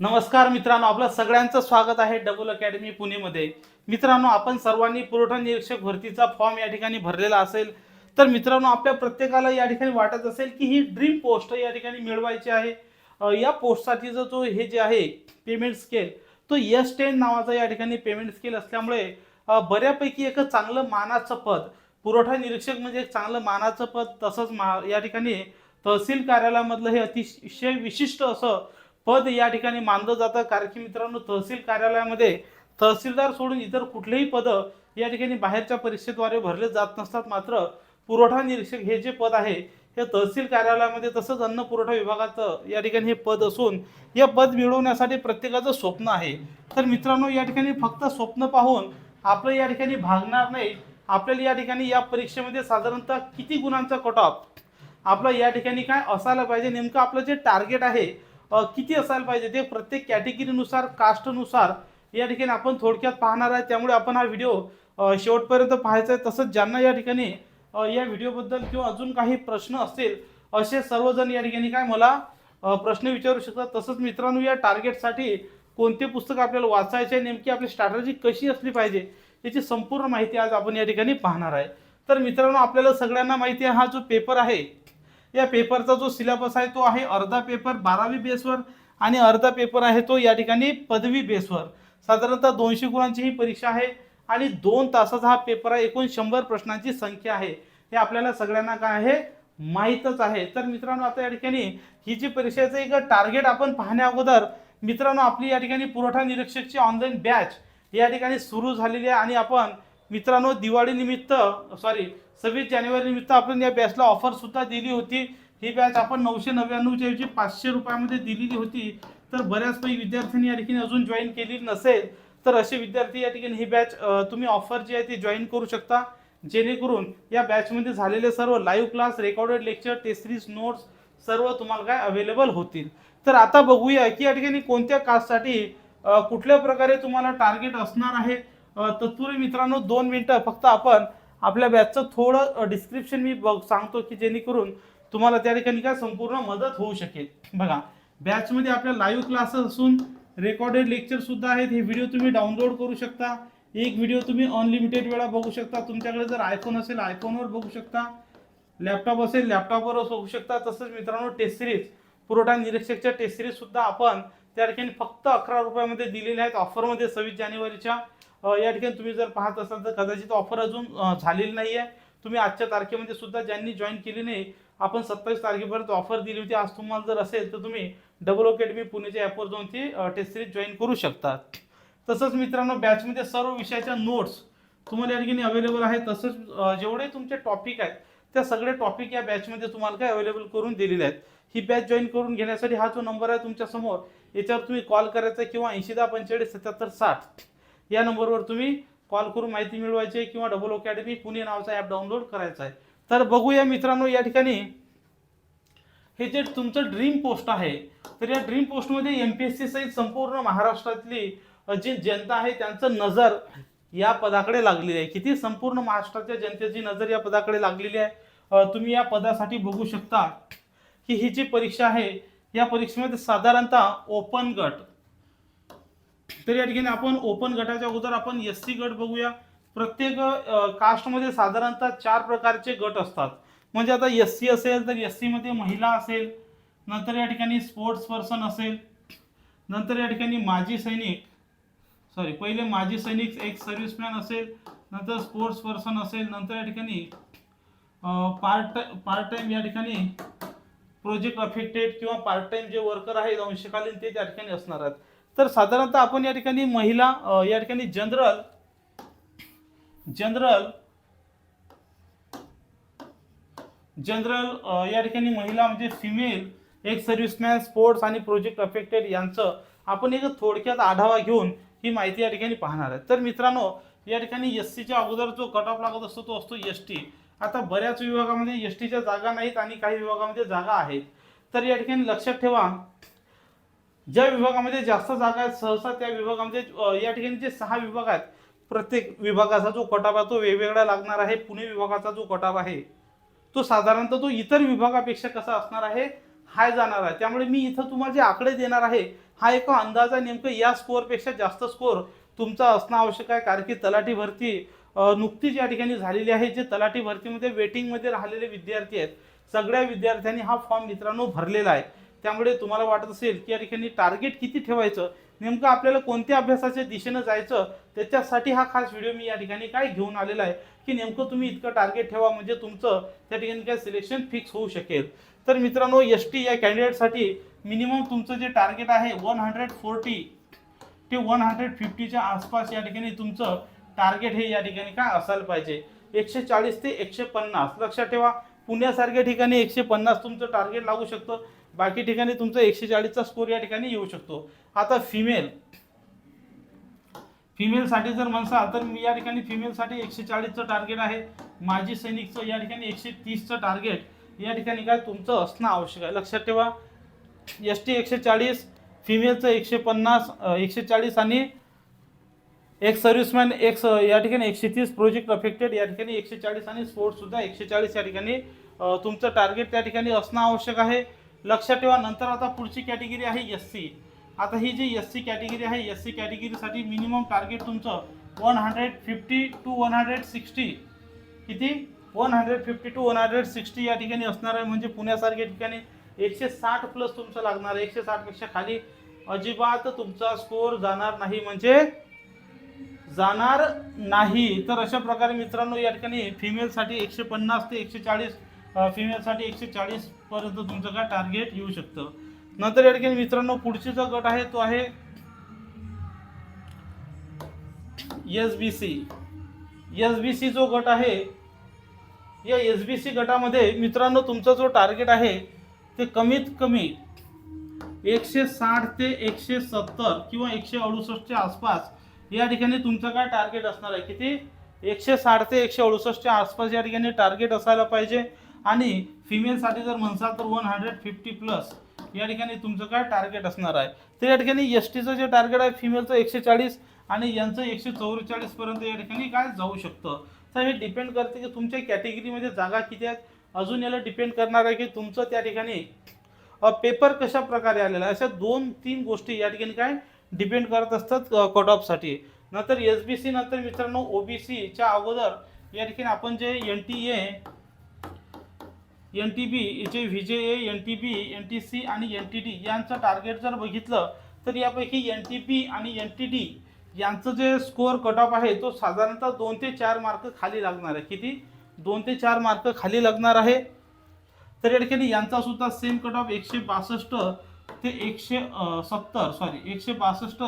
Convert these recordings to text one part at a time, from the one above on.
नमस्कार मित्रांनो आपलं सगळ्यांचं स्वागत आहे डबल अकॅडमी पुणेमध्ये. मित्रांनो आपण सर्वांनी पुरवठा निरीक्षक भरतीचा फॉर्म या ठिकाणी भरलेला असेल तर मित्रांनो आपल्या प्रत्येकाला या ठिकाणी वाटत असेल की ही ड्रीम पोस्ट या ठिकाणी मिळवायची आहे. या पोस्टसाठीचा जो हे जे आहे पेमेंट स्केल तो यस टेन नावाचा या ठिकाणी पेमेंट स्केल असल्यामुळे बऱ्यापैकी एक चांगलं मानाचं पद पुरवठा निरीक्षक म्हणजे एक चांगलं मानाचं पद तसंच मा या ठिकाणी तहसील कार्यालयामधलं हे अतिशय विशिष्ट असं पद या ठिकाणी मानलं जातं. कारण की मित्रांनो तहसील कार्यालयामध्ये तहसीलदार सोडून इतर कुठलेही पद या ठिकाणी बाहेरच्या परीक्षेद्वारे भरले जात नसतात. मात्र पुरवठा निरीक्षक हे जे पद आहे हे तहसील कार्यालयामध्ये तसंच अन्न पुरवठा विभागाचं या ठिकाणी हे पद असून हे पद मिळवण्यासाठी प्रत्येकाचं स्वप्न आहे. तर मित्रांनो या ठिकाणी फक्त स्वप्न पाहून आपलं या ठिकाणी भागणार नाही. आपल्याला या ठिकाणी या परीक्षेमध्ये साधारणतः किती गुणांचा कट ऑफ आपलं या ठिकाणी काय असायला पाहिजे? नेमकं आपलं जे टार्गेट आहे किती असायला पाहिजे? ते प्रत्येक कॅटेगरीनुसार कास्टनुसार या ठिकाणी आपण थोडक्यात पाहणार आहे. त्यामुळे आपण हा व्हिडिओ शेवटपर्यंत पाहायचा आहे. तसंच ज्यांना या ठिकाणी या व्हिडिओबद्दल किंवा अजून काही प्रश्न असतील असे सर्वजण या ठिकाणी काय मला प्रश्न विचारू शकतात. तसंच मित्रांनो या टार्गेटसाठी कोणते पुस्तक आपल्याला वाचायचे आहे? नेमकी आपली स्ट्रॅटजी कशी असली पाहिजे? याची संपूर्ण माहिती आज आपण या ठिकाणी पाहणार आहे. तर मित्रांनो आपल्याला सगळ्यांना माहिती आहे हा जो पेपर आहे या पेपरचा जो सिलेबस आहे तो आहे अर्धा पेपर बारावी बेसवर आणि अर्धा पेपर आहे तो या ठिकाणी पदवी बेसवर साधारणतः दोनशे गुणांची ही परीक्षा आहे आणि दोन तासाचा हा पेपर आहे. एकूण शंभर प्रश्नांची संख्या आहे. हे आपल्याला सगळ्यांना काय आहे? माहीतच आहे. तर मित्रांनो आता या ठिकाणी ही जी परीक्षेचं एक टार्गेट आपण पाहण्या अगोदर मित्रांनो आपली या ठिकाणी पुरवठा निरीक्षकची ऑनलाईन बॅच या ठिकाणी सुरू झालेली आहे. आणि आपण मित्रांनो दिवाळीनिमित्त सॉरी सव्वीस जानेवारी निमित्त आपण या बॅचला ऑफर सुद्धा दिली होती. ही बॅच आपण नऊशे नव्याण्णवच्या ऐवजी पाचशे रुपयामध्ये दिलेली होती. तर बऱ्याचपैकी विद्यार्थ्यांनी या ठिकाणी अजून जॉईन केली नसेल तर असे विद्यार्थी या ठिकाणी ही बॅच तुम्ही ऑफर जी आहे ती जॉईन करू शकता. जेणेकरून या बॅचमध्ये झालेले सर्व live class recorded lecture test series notes सर्व तुम्हाला काय अवेलेबल होतील. तर आता बघूया की या ठिकाणी कोणत्या कास्टसाठी कुठल्या प्रकारे तुम्हाला टार्गेट असणार आहे. तत्पूर्वी मित्रांनो दोन मिनटं फक्त आपण आपल्या बॅचचं थोडं डिस्क्रिप्शन मी बघ सांगतो की जेणेकरून तुम्हाला त्या ठिकाणी काय संपूर्ण मदत होऊ शकेल. बघा बॅचमध्ये आपल्या लाईव्ह क्लासेस असून रेकॉर्डेड लेक्चरसुद्धा आहेत. हे व्हिडिओ तुम्ही डाउनलोड करू शकता. एक व्हिडिओ तुम्ही अनलिमिटेड वेळा बघू शकता. तुमच्याकडे जर आयफोन असेल आयफोनवर बघू शकता. लॅपटॉप असेल लॅपटॉपवर बघू शकता. तसंच मित्रांनो टेस्ट सिरीज पुरवठा निरीक्षकच्या टेस्ट सिरीजसुद्धा आपण त्या ठिकाणी फक्त अकरा रुपयामध्ये दिलेल्या आहेत ऑफरमध्ये सव्वीस जानेवारीच्या. या ठिकाणी तुम्ही जर पाहत असाल तर कदाचित ऑफर अजून झालेली नाही आहे तुम्ही आजच्या तारखेमध्ये सुद्धा ज्यांनी जॉईन केली नाही आपण सत्तावीस तारखेपर्यंत ऑफर दिली होती. आज तुम्हाला जर असेल तर तुम्ही डबल अकॅडमी पुणेच्या ॲपवर जाऊन ती टेस्ट सिरीज जॉईन करू शकता. तसंच मित्रांनो बॅचमध्ये सर्व विषयाच्या नोट्स तुम्हाला या ठिकाणी अवेलेबल आहे तसंच जेवढे तुमचे टॉपिक आहेत त्या सगळे टॉपिक या बॅचमध्ये तुम्हाला काय अवेलेबल करून दिलेले आहेत. ही बॅच जॉईन करून घेण्यासाठी हा जो नंबर आहे तुमच्यासमोर याच्यावर तुम्ही कॉल करायचा किंवा ऐंशी दहा पंचेचाळीस सत्याहत्तर साठ या नंबरवर तुम्ही कॉल करून माहिती मिळवायची आहे किंवा डबल अकॅडमी पुणे नावाचा ॲप डाउनलोड करायचा आहे. तर बघूया मित्रांनो या ठिकाणी हे जे तुमचं ड्रीम पोस्ट आहे तर या ड्रीम पोस्टमध्ये एम पी एस सी सहित संपूर्ण महाराष्ट्रातली जी जनता आहे त्यांचं नजर या पदाकडे लागलेली आहे. किती संपूर्ण महाराष्ट्राच्या जनतेची नजर या पदाकडे लागलेली आहे. तुम्ही या पदासाठी बघू शकता की ही जी परीक्षा आहे या परीक्षेमध्ये साधारणतः ओपन गट. तर या ठिकाणी आपण ओपन गटाच्या अगोदर आपण एस सी गट बघूया. प्रत्येक कास्टमध्ये साधारणतः चार प्रकारचे गट असतात. म्हणजे आता एस सी असेल तर एस सीमध्ये महिला असेल नंतर या ठिकाणी स्पोर्ट्स पर्सन असेल नंतर या ठिकाणी माजी सैनिक सॉरी पहिले माजी सैनिक एक सर्व्हिसमॅन असेल नंतर स्पोर्ट्स पर्सन असेल नंतर या ठिकाणी पार्ट पार्ट टाइम या ठिकाणी प्रोजेक्ट अफेक्टेड किंवा पार्ट टाइम जे वर्कर आहेत अंशकालीन ते त्या ठिकाणी असणार आहेत. तर साधारणतः आपण या ठिकाणी महिला या ठिकाणी जनरल जनरल जनरल या ठिकाणी महिला म्हणजे फिमेल एक सर्व्हिसमॅन स्पोर्ट्स आणि प्रोजेक्ट अफेक्टेड यांचं आपण एक थोडक्यात आढावा घेऊन ही माहिती या ठिकाणी पाहणार आहे. तर मित्रांनो या ठिकाणी एस सीच्या अगोदर जो कट ऑफ लागत असतो तो असतो एस टी आता बऱ्याच विभागामध्ये एस टीच्या जागा नाहीत आणि काही विभागामध्ये जागा आहेत. तर या ठिकाणी लक्षात ठेवा ज्या विभागामध्ये जास्त जागा आहेत सहसा त्या विभागामध्ये या ठिकाणी जे सहा विभाग आहेत प्रत्येक विभागाचा जो कटाप आहे तो वेगवेगळा लागणार आहे. पुणे विभागाचा जो कटाप आहे तो साधारणतः तो इतर विभागापेक्षा कसा असणार आहे हाय जाणार आहे. त्यामुळे मी इथं तुम्हाला जे आकडे देणार आहे हा एक अंदाज आहे नेमकं या स्कोअरपेक्षा जास्त स्कोअर तुमचा असणं आवश्यक आहे. कारण की तलाठी भरती नुकतीच या ठिकाणी झालेली आहे. जे तलाठी भरतीमध्ये वेटिंगमध्ये राहिलेले विद्यार्थी आहेत सगळ्या विद्यार्थ्यांनी हा फॉर्म मित्रांनो भरलेला आहे. त्यामुळे तुम्हाला वाटत असेल की या ठिकाणी टार्गेट किती ठेवायचं? नेमकं आपल्याला कोणत्या अभ्यासाच्या दिशेनं जायचं? त्याच्यासाठी हा खास व्हिडिओ मी या ठिकाणी काय घेऊन आलेला आहे की नेमकं तुम्ही इतकं टार्गेट ठेवा म्हणजे तुमचं त्या ठिकाणी काय सिलेक्शन फिक्स होऊ शकेल. तर मित्रांनो एस टी या कॅन्डिडेटसाठी मिनिमम तुमचं जे टार्गेट आहे वन हंड्रेड फोर्टी ते वन हंड्रेड फिफ्टीच्या आसपास या ठिकाणी तुमचं टार्गेट हे या ठिकाणी काय असायला पाहिजे? एकशे चाळीस ते एकशे पन्नास. लक्षात ठेवा पुण्यासारख्या ठिकाणी एकशे पन्नास तुमचं टार्गेट लागू शकतं. बाकी ठिकाणी तुमचं एकशे चाळीसचा स्कोर या ठिकाणी येऊ शकतो. आता फिमेल फिमेलसाठी जर म्हणसाल तर मी या ठिकाणी फिमेलसाठी एकशे चाळीसचं टार्गेट आहे. माजी सैनिकचं या ठिकाणी एकशे तीसचं टार्गेट या ठिकाणी काय तुमचं असणं आवश्यक आहे. लक्षात ठेवा एस टी एकशे चाळीस फिमेलचं एकशे पन्नास एकशे चाळीस आणि एक सर्व्हिसमॅन एक स- या ठिकाणी एकशे तीस प्रोजेक्ट अफेक्टेड या ठिकाणी एकशे चाळीस आणि स्पोर्टसुद्धा एकशे चाळीस या ठिकाणी तुमचं टार्गेट त्या ठिकाणी असणं आवश्यक आहे. लक्षात ठेवा नंतर आता पुढची कॅटेगरी आहे एस सी आता ही जी एस सी कॅटेगरी आहे एस सी कॅटेगरीसाठी मिनिमम टार्गेट तुमचं one hundred fifty to one hundred sixty किती? One hundred fifty to one hundred sixty या ठिकाणी असणार आहे म्हणजे पुण्यासारख्या ठिकाणी एकशे साठ प्लस तुमचं लागणार आहे. एकशे साठपेक्षा खाली अजिबात तुमचा स्कोअर जाणार नाही म्हणजे जाणार नाही. तर अशा प्रकारे मित्रांनो या ठिकाणी फिमेलसाठी एकशे पन्नास ते एकशे चाळीस फिमेलसाठी एकशे चाळीसपर्यंत तुमचं काय टार्गेट येऊ शकतं. नंतर या ठिकाणी मित्रांनो पुढची जो गट आहे तो आहे S B C S B C जो गट आहे या एस बी सी गटामध्ये मित्रांनो तुमचा जो टार्गेट आहे ते कमीत कमी एकशे साठ ते एकशे सत्तर किंवा एकशे अडुसष्टच्या आसपास या ठिकाणी तुमचं काय टार्गेट असणार आहे? किती? एकशे साठ ते एकशे अडुसष्टच्या आसपास या ठिकाणी टार्गेट असायला पाहिजे. आणि फिमेलसाठी जर म्हणसाल तर वन हंड्रेड फिफ्टी प्लस या ठिकाणी तुमचं काय टार्गेट असणार आहे? तर या ठिकाणी एस टीचं जे टार्गेट आहे फिमेलचं एकशे चाळीस आणि यांचं एकशे चौवेचाळीसपर्यंत या ठिकाणी काय जाऊ शकतं? तर हे डिपेंड करते की तुमच्या कॅटेगरीमध्ये जागा किती आहेत अजून याला डिपेंड करणार आहे की तुमचं त्या ठिकाणी पेपर कशा प्रकारे आलेला आहे? अशा दोन तीन गोष्टी या ठिकाणी काय डिपेंड करत असतात कट ऑफसाठी नंतर एस बी सी नंतर मित्रांनो ओ बी सीच्या अगोदर या ठिकाणी आपण जे N T A N T B जे V J A N T B N T C आणि एन टी डी यांचं टार्गेट जर बघितलं तर यापैकी एन टी पी आणि एन टी डी यांचं जे स्कोअर कट ऑफ आहे तो साधारणतः दोन ते चार मार्क खाली लागणार आहे. किती? दोन ते चार मार्क खाली लागणार आहे. तर या ठिकाणी यांचा सुद्धा सेम कट ऑफ एकशे बासष्ट ते एकशे सत्तर सॉरी एकशे बासष्ट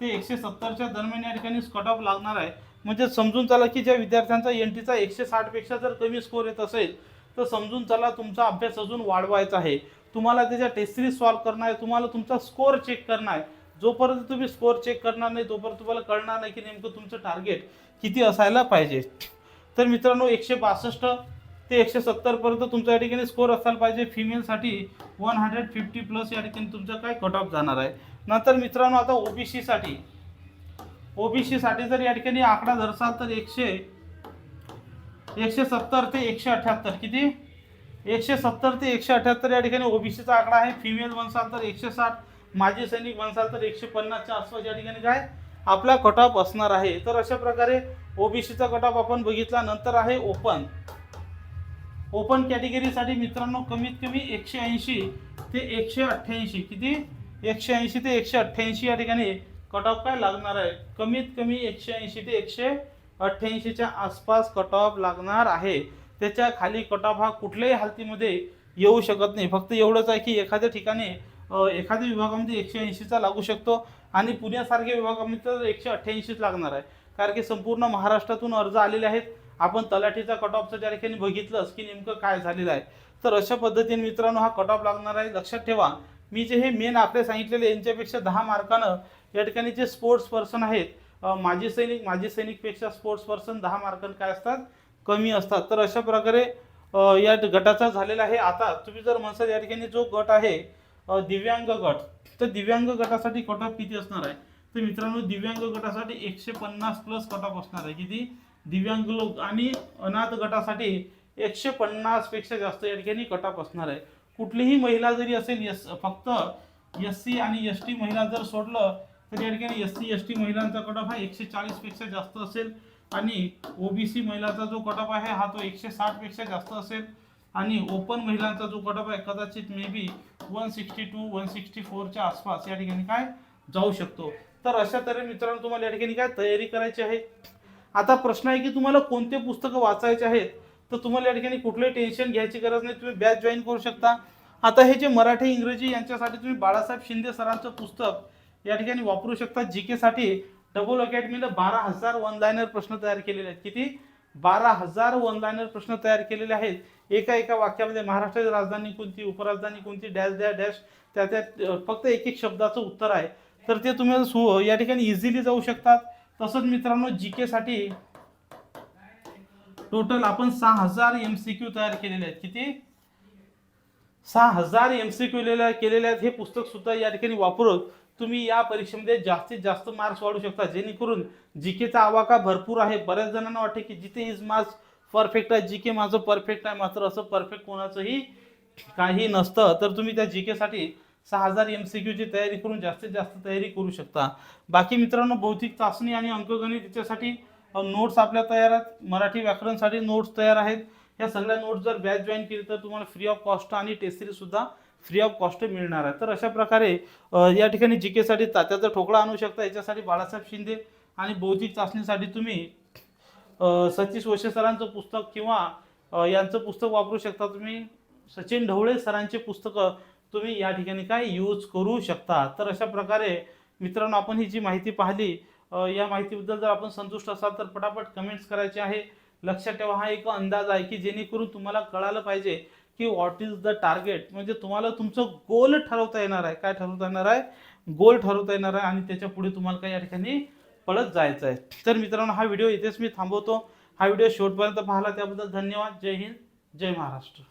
ते एकशे सत्तरच्या दरम्यान या ठिकाणी कट ऑफ लागणार आहे. म्हणजे समजून चला की ज्या विद्यार्थ्यांचा एन टीचा एकशे साठपेक्षा जर कमी स्कोअर येत असेल तर समजून चला तुमचा अभ्यास अजून वाढवायचा आहे. तुम्हाला त्याच्या टेस्ट सिरीज सॉल्व्ह करणं आहे तुम्हाला तुमचा स्कोअर चेक करणं आहे. जोपर्यंत तुम्ही स्कोअर चेक करणार नाही तोपर्यंत तुम्हाला कळणार नाही की नेमकं तुमचं टार्गेट किती असायला पाहिजे. तर मित्रांनो एकशे बासष्ट ते एकशे सत्तरपर्यंत तुमच्या या ठिकाणी स्कोअर असायला पाहिजे. फिमेलसाठी वन हंड्रेड फिफ्टी प्लस या ठिकाणी तुमचं काय कट ऑफ जाणार आहे. नंतर मित्रांनो आता ओबीसीसाठी ओबीसीसाठी जर या ठिकाणी आकडा धरसाल तर एकशे एकशे सत्तर ते एकशे अठ्याहत्तर. किती? एकशे सत्तर ते एकशे अठ्याहत्तर या ठिकाणी ओबीसीचा आकडा आहे. फिमेल बनसाल तर एकशे साठ माजी सैनिक बनसाल तर एकशे पन्नासच्या आसपास या ठिकाणी काय? आपला कट ऑफ असणार आहे. तर अशा प्रकारे ओबीसीचा कट ऑफ आपण बघितला. नंतर आहे ओपन ओपन कॅटेगरीसाठी मित्रांनो कमीत कमी एकशे ऐंशी ते एकशे अठ्ठ्याऐंशी. किती? एकशे ऐंशी ते एकशे अठ्ठ्याऐंशी या ठिकाणी कट ऑफ काय लागणार आहे? कमीत कमी एकशे ऐंशी ते एकशे अठ्ठ्याऐंशीच्या आसपास कट ऑफ लागणार आहे. त्याच्याखाली कट ऑफ हा कुठल्याही हालतीमध्ये येऊ शकत नाही. फक्त एवढंच आहे की एखाद्या ठिकाणी एखाद्या विभागामध्ये एकशे ऐंशीचा लागू शकतो आणि पुण्यासारख्या विभागामध्ये तर एकशे अठ्ठ्याऐंशीच लागणार आहे. कारण की संपूर्ण महाराष्ट्रातून अर्ज आलेले आहेत. आपण तलाठीचा कट ऑफचं त्या ठिकाणी बघितलंच की नेमकं काय झालेलं आहे? तर अशा पद्धतीने मित्रांनो हा कट ऑफ लागणार आहे. लक्षात ठेवा मी जे हे मेन आकडे सांगितलेले यांच्यापेक्षा दहा मार्कानं या ठिकाणी जे स्पोर्ट्स पर्सन आहेत माजी सैनिक माजी सैनिकपेक्षा स्पोर्ट्स पर्सन दहा मार्कानं काय असतात? कमी असतात. तर अशा प्रकारे या गटाचा झालेला आहे. आता तुम्ही जर म्हणसाल या ठिकाणी जो गट आहे दिव्यांग गट तर दिव्यांग गटासाठी कट ऑफ किती असणार आहे? तर मित्रांनो दिव्यांग गटासाठी एकशे पन्नास प्लस कट ऑफ असणार आहे. किती? दिव्यांग लोक आणि अनाथ गटासाठी एकशे पन्नासपेक्षा जास्त या ठिकाणी कटाप असणार आहे. कुठलीही महिला जरी असेल एस फक्त एस सी आणि एस टी महिला जर सोडलं तर या ठिकाणी एस सी एस टी महिलांचा कटाप हा एकशे चाळीसपेक्षा जास्त असेल आणि ओबीसी महिलांचा जो कटाप आहे हा तो एकशे साठपेक्षा जास्त असेल आणि ओपन महिलांचा जो कट आहे कदाचित maybe one sixty to one sixty फोरच्या आसपास या ठिकाणी काय जाऊ शकतो. तर अशा तऱ्हे मित्रांनो तुम्हाला या ठिकाणी काय तयारी करायची आहे? आता प्रश्न आहे की तुम्हाला कोणते पुस्तकं वाचायचे आहेत? तर तुम्हाला या ठिकाणी कुठलंही टेन्शन घ्यायची गरज नाही. तुम्ही बॅच जॉईन करू शकता. आता हे जे मराठी इंग्रजी यांच्यासाठी तुम्ही बाळासाहेब शिंदे सरांचं पुस्तक या ठिकाणी वापरू शकता. जी केसाठी डबल अकॅडमीला बारा हजार वन लायनर प्रश्न तयार केलेले आहेत. किती? बारा हजार वन लायनर प्रश्न तयार केलेले आहेत. एका एका वाक्यामध्ये महाराष्ट्राची राजधानी कोणती? उपराजधानी कोणती? डॅश द्या डॅश त्या त्या फक्त एक एक शब्दाचं उत्तर आहे. तर ते तुम्ही सु या ठिकाणी इझिली जाऊ शकतात. तसंच मित्रांनो जी केसाठी टोटल आपण सहा हजार एम सी क्यू तयार केलेले आहेत. किती? सहा हजार एम सी क्यू केलेले आहेत. हे पुस्तक सुद्धा या ठिकाणी वापरून तुम्ही या परीक्षेमध्ये जास्तीत जास्त मार्क्स वाढू शकता. जेणेकरून जी केचा आवाका भरपूर आहे. बऱ्याच जणांना वाटते की जिथे इज मार्क्स परफेक्ट आहे जी के माझं परफेक्ट आहे मात्र असं परफेक्ट कोणाचंही काही नसतं. तर तुम्ही त्या जी केसाठी सहा हजार एम सी क्यूची तयारी करून जास्तीत जास्त तयारी करू शकता. बाकी मित्रांनो भौतिक चाचणी आणि अंकगणित याच्यासाठी नोट्स आपल्या तयार आहेत. मराठी व्याकरणसाठी नोट्स तयार आहेत. या सगळ्या नोट्स जर बॅच जॉईन केली तर तुम्हाला फ्री ऑफ कॉस्ट आणि टेस्ट फ्री ऑफ कॉस्ट मिळणार आहे. तर अशा प्रकारे या ठिकाणी जी केसाठी तात्याचा ठोकळा आणू शकता. याच्यासाठी बाळासाहेब शिंदे आणि बौद्धिक चाचणीसाठी तुम्ही सतीश वशे सरांचं पुस्तक किंवा यांचं पुस्तक वापरू शकता तुम्ही. सचिन ढवळे सरांचे पुस्तकं तुम्ही या ठिकाणी काय यूज करू शकता. तर अशा प्रकारे मित्रांनो आपण ही जी माहिती पाहिली या माहितीबद्दल जर आपण संतुष्ट असाल तर पटापट कमेंट्स करायचे आहे. लक्षात ठेवा हा एक अंदाज आहे की जेणेकरून तुम्हाला कळालं पाहिजे की व्हॉट इज द टार्गेट म्हणजे तुम्हाला तुमचं गोल ठरवता येणार आहे. काय ठरवता येणार आहे? गोल ठरवता येणार आहे आणि त्याच्या पुढे तुम्हाला काय या ठिकाणी पळत जायचं आहे. तर मित्रांनो हा व्हिडिओ इथेच मी थांबवतो. हा व्हिडिओ शेवटपर्यंत पाहिला त्याबद्दल धन्यवाद. जय हिंद. जय महाराष्ट्र.